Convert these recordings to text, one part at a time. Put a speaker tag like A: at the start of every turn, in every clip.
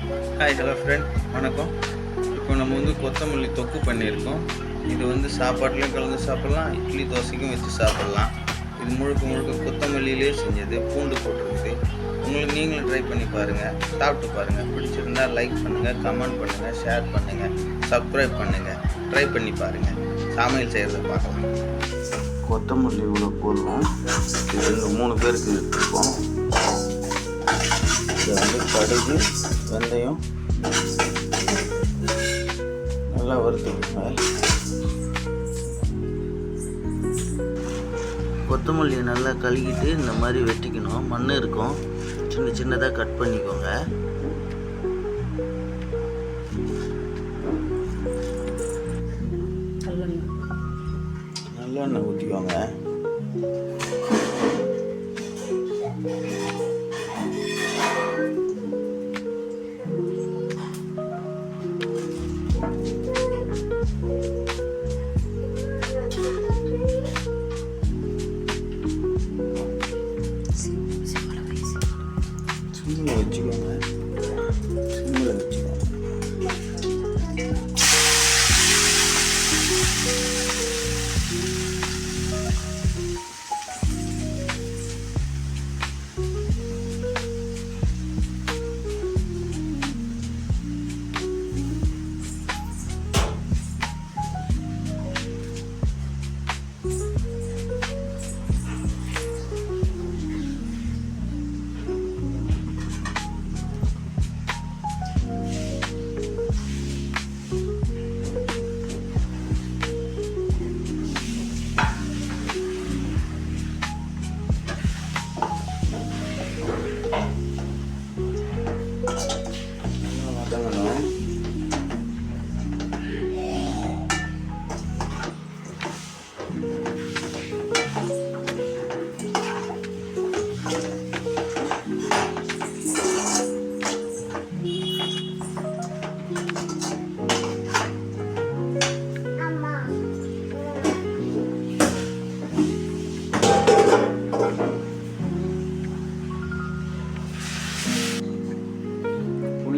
A: Hi hello friend வணக்கம். இப்போ நம்ம வந்து கொத்தமல்லி தொக்கு பண்ணியிருக்கோம். இது வந்து சாப்பாட்லேயும் கலந்து சாப்பிட்லாம். இட்லி தோசைக்கும் வச்சு சாப்பிட்லாம். இது முழுக்க முழுக்க கொத்தமல்லியிலே செஞ்சது பூண்டு போட்டிருக்குது உங்களுக்கு நீங்களும் ட்ரை பண்ணி பாருங்கள் சாப்பிட்டு பாருங்கள் பிடிச்சிருந்தா லைக் பண்ணுங்கள் கமெண்ட் பண்ணுங்கள் ஷேர் பண்ணுங்கள் சப்ஸ்கிரைப் பண்ணுங்கள் ட்ரை பண்ணி பாருங்கள் சமையல் செய்கிறத பார்க்கலாம். கொத்தமல்லி இவ்வளோ போடுவோம். இது ரெண்டு மூணு பேருக்கு எடுத்துருக்கோம். கடுகு வெந்தயம். நல்லா வறுத்துக்கோங்க கொத்தமல்லியை நல்லா கழுகிட்டு இந்த மாதிரி வெட்டிக்கணும். மண் இருக்கும். சின்ன சின்னதாக கட் பண்ணிக்கோங்க. நல்லெண்ணெய். ஊற்றிக்கோங்க 그런가요? 생물의 느낌.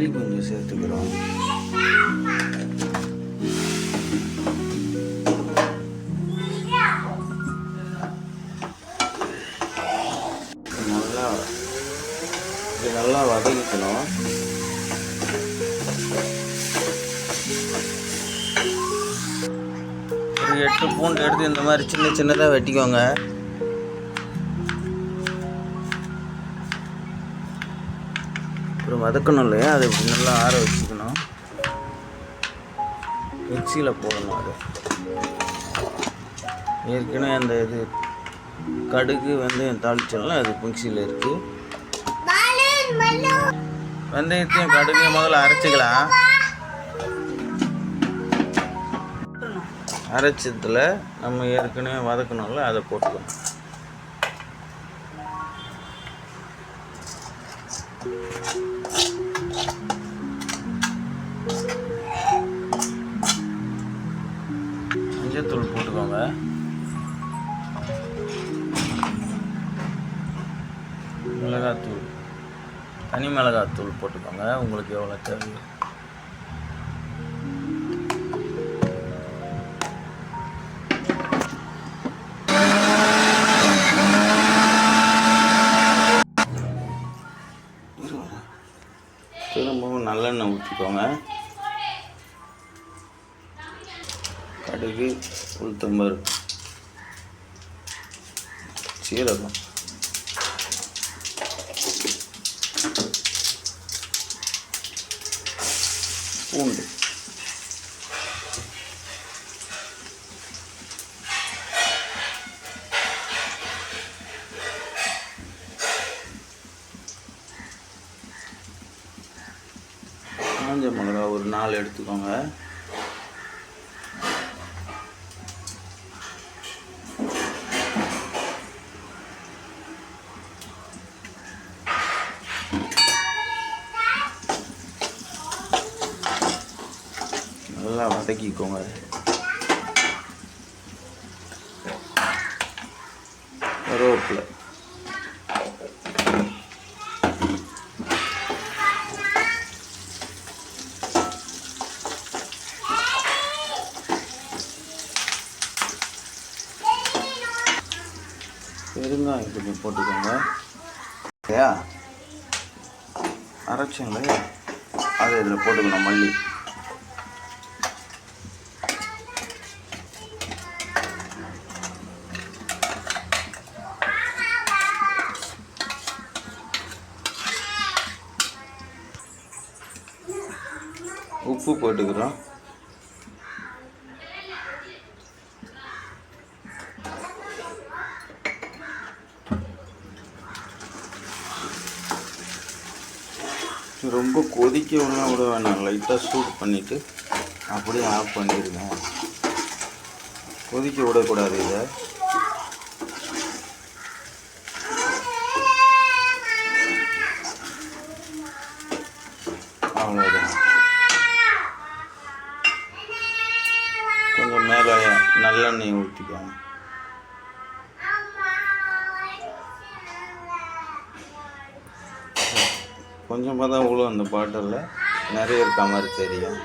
A: புளி கொஞ்சம் சேர்த்துக்கிறோம். நல்லா இது நல்லா வதக்கிக்கணும் ஒரு எட்டு பூண்டு எடுத்து இந்த மாதிரி சின்ன சின்னதாக வெட்டிக்கோங்க. அப்புறம் வதக்கணும் இல்லையா? அதை இப்படி நல்லா ஆற வச்சுக்கணும். மிக்சியில் போடணும் அது. ஏற்கனவே அந்த இது கடுகு வெந்தயம் தாளிச்சோம்ல அது மிக்சியில் இருக்குது வெந்தயத்தையும் கடுகையும் முதல்ல அரைச்சிக்கலாம். அரைச்சதில் நம்ம ஏற்கனவே வதக்கணும்ல அதை போட்டுக்கணும். மஞ்சத்தூள் போட்டுக்கோங்க. மிளகாத்தூள். தனி மிளகாத்தூள் போட்டுக்கோங்க. உங்களுக்கு எவ்வளோ தேவையோ. திரும்பவும் நல்லெண்ணெய் ஊற்றிக்கோங்க. கடுகு உளுத்தம்பருப்பு சீரகம். பூண்டு. பச்சை மிளகா ஒரு நாலு எடுத்துக்கோங்க. நல்லா வதக்கிக்கோங்க. கருவேப்பிலை. கொஞ்சம் போட்டுக்கோங்க. இல்லையா அரைச்சிங்களே? அது இதில் போட்டுக்கணும் மல்லி. உப்பு போட்டுக்கிறோம். ரொம்ப கொதிக்க ஒன்றும் விட வேணாம். லைட்டாக சூடு பண்ணிவிட்டு அப்படியே ஆஃப் பண்ணிடுங்க. கொதிக்க விடக்கூடாது இதை. அவ்வளோதான் கொஞ்சம் மேலே நல்லெண்ணெய் ஊற்றிக்கோங்க கொஞ்சமாக தான் விழும் அந்த பாட்டிலில். நிறைய இருக்க மாதிரி தெரியும்.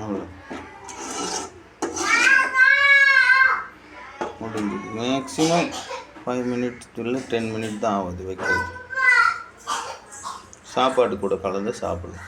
A: அவ்வளோ முடிஞ்சு. மேக்ஸிமம் ஃபைவ் மினிட்ஸ் இல்லை டென் மினிட் தான் ஆகுது வைக்கிறது. சாப்பாடு கூட கலந்து சாப்பிடலாம்.